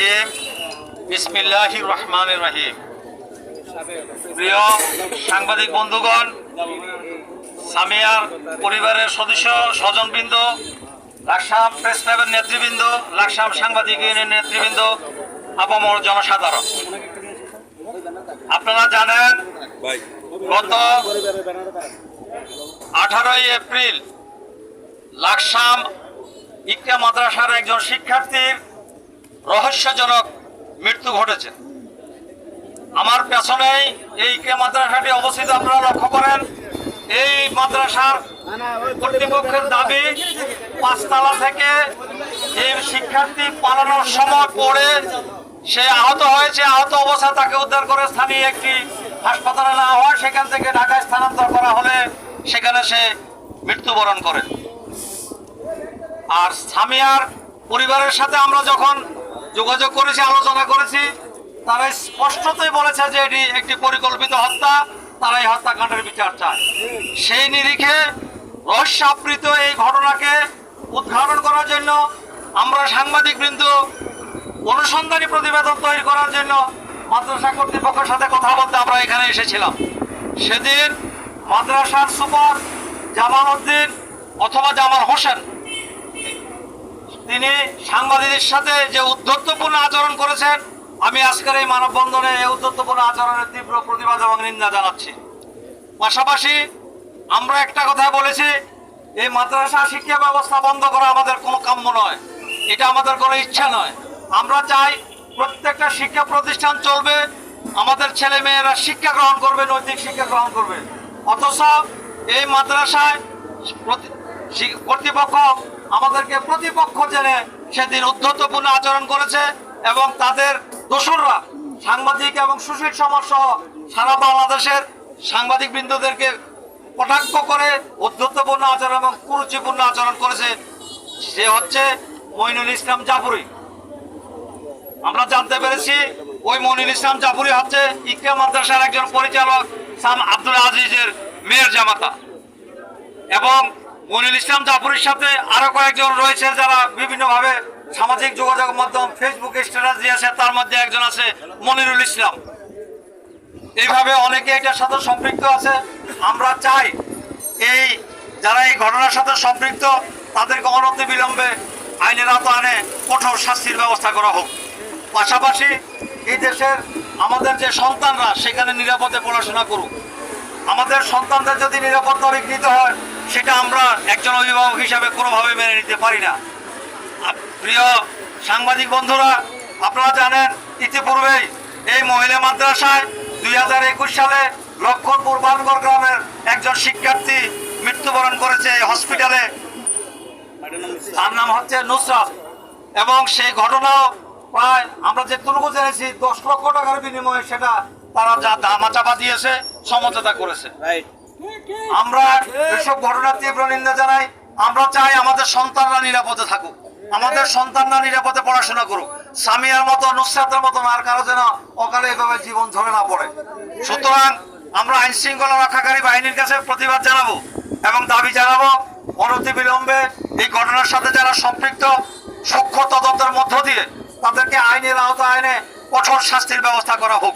Gym বিসমিল্লাহ রহমান রহিম। প্রিয় সাংবাদিক বন্ধুগণ সামিয়ার পরিবারের সদস্য স্বজনবৃন্দ লাকসাম প্রেস ক্লাবের নেতৃবৃন্দ লাকসাম সাংবাদিক ইউনিয়নের নেতৃবৃন্দ আপামর জনসাধারণ। আপনারা জানেন গত আঠারোই এপ্রিল লাকসাম ইকরা মাদ্রাসার একজন শিক্ষার্থীর রহস্যজনক মৃত্যু ঘটেছে। আমার পেছনেই এই ইকরা মাদ্রাসাটি অবস্থিত, আপনারা লক্ষ্য করেন, এই মাদ্রাসার কর্তৃপক্ষের দাবি, পাঁচতলা থেকে এই শিক্ষার্থী পালানোর সময় পড়ে সে আহত হয়েছে, আহত অবস্থায় তাকে উদ্ধার করে স্থানীয় একটি হাসপাতালে নেওয়া হয়। সেখান থেকে ঢাকায় স্থানান্তর করা হলে সেখানে সে মৃত্যুবরণ করেন আর সামিয়ার পরিবারের সাথে আমরা যখন যোগাযোগ করেছি আলোচনা করেছি। তারা স্পষ্টতই বলেছে যে এটি একটি পরিকল্পিত হত্যা তারা এই হত্যাকাণ্ডের বিচার চায়। সেই নিরিখে রহস্যাবৃত এই ঘটনাকে উদ্ঘাটন করার জন্য আমরা সাংবাদিক বৃন্দ অনুসন্ধানী প্রতিবেদন তৈরি করার জন্য মাদ্রাসা কর্তৃপক্ষের সাথে কথা বলতে আমরা এখানে এসেছিলাম। সেদিন মাদ্রাসার সুপার জামাল উদ্দিন অথবা জামাল হোসেন তিনি সাংবাদিকদের সাথে যে উদ্ধত্তপূর্ণ আচরণ করেছেন, আমি আজকের এই মানববন্ধনে এই উদ্ধত্তপূর্ণ আচরণের তীব্র প্রতিবাদ এবং নিন্দা জানাচ্ছি। পাশাপাশি আমরা একটা কথা বলেছি, এই মাদ্রাসা শিক্ষা ব্যবস্থা বন্ধ করা আমাদের কোনো কাম্য নয়, এটা আমাদের কোনো ইচ্ছা নয়। আমরা চাই প্রত্যেকটা শিক্ষা প্রতিষ্ঠান চলবে, আমাদের ছেলে মেয়েরা শিক্ষা গ্রহণ করবে, নৈতিক শিক্ষা গ্রহণ করবে। অথচ এই মাদ্রাসায় কর্তৃপক্ষ আমাদেরকে প্রতিপক্ষ জেনে সেদিন উদ্ধতপূর্ণ আচরণ করেছে এবং তাদের দোসররা সাংবাদিক এবং সুশীল সমাজ সহ সারা বাংলাদেশের সাংবাদিক বৃন্দদেরকে কটাক্ষ করে উদ্ধতপূর্ণ আচরণ এবং কুরুচিপূর্ণ আচরণ করেছে। সে হচ্ছে মইনুল ইসলাম জাফরি। আমরা জানতে পেরেছি, ওই মনির ইসলাম জাফরি হচ্ছে ইকরা মাদ্রাসার একজন পরিচালক সাম আব্দুল আজিজের মেয়ের জামাতা। এবং মনির ইসলাম জাফরির সাথে আরও কয়েকজন রয়েছে যারা বিভিন্নভাবে সামাজিক যোগাযোগ মাধ্যম ফেসবুকে স্ট্যাটাস দিয়েছে, তার মধ্যে একজন আছে মনিরুল ইসলাম। এইভাবে অনেকে এটার সাথে সম্পৃক্ত আছে। আমরা চাই এই যারা এই ঘটনার সাথে সম্পৃক্ত, তাদেরকে অনতি বিলম্বে আইনের আওতায় কঠোর শাস্তির ব্যবস্থা করা হোক। পাশাপাশি এই দেশের আমাদের যে সন্তানরা, সেখানে নিরাপদে পড়াশোনা করুক। আমাদের সন্তানদের যদি নিরাপত্তা বিঘ্নিত হয় সেটা আমরা একজন অভিভাবক হিসাবে কোনোভাবে মেনে নিতে পারি না। প্রিয় সাংবাদিক বন্ধুরা, আপনারা জানেন, ইতিপূর্বেই এই মহিলা মাদ্রাসায় দুই হাজার একুশ সালে লক্ষণপুর বানগড় গ্রামের একজন শিক্ষার্থী মৃত্যুবরণ করেছে এই হসপিটালে। তার নাম হচ্ছে নুসরাত। এবং সেই ঘটনাও প্রায় আমরা যেটুকু জেনেছি, দশ লক্ষ টাকার বিনিময়ে সেটা তারা যা দামাচাপা দিয়েছে, সমঝোতা করেছে। আমরা এসব ঘটনার তীব্র নিন্দা জানাই। আমরা চাই আমাদের সন্তানরা নিরাপদে থাকুক। আমাদের সন্তানরা নিরাপদে পড়াশোনা করুক। সামিয়ার মতো, নুসরাতের মতো আর কারও যেন অকালে এভাবে জীবন ঝরে না পড়ে। সুতরাং আমরা আইন শৃঙ্খলা রক্ষাকারী বাহিনীর কাছে প্রতিবাদ জানাব এবং দাবি জানাব, অনতি বিলম্বে এই ঘটনার সাথে যারা সম্পৃক্ত, সূক্ষ্ম তদন্তের মধ্য দিয়ে তাদেরকে আইনের আওতায় আইনে কঠোর শাস্তির ব্যবস্থা করা হোক।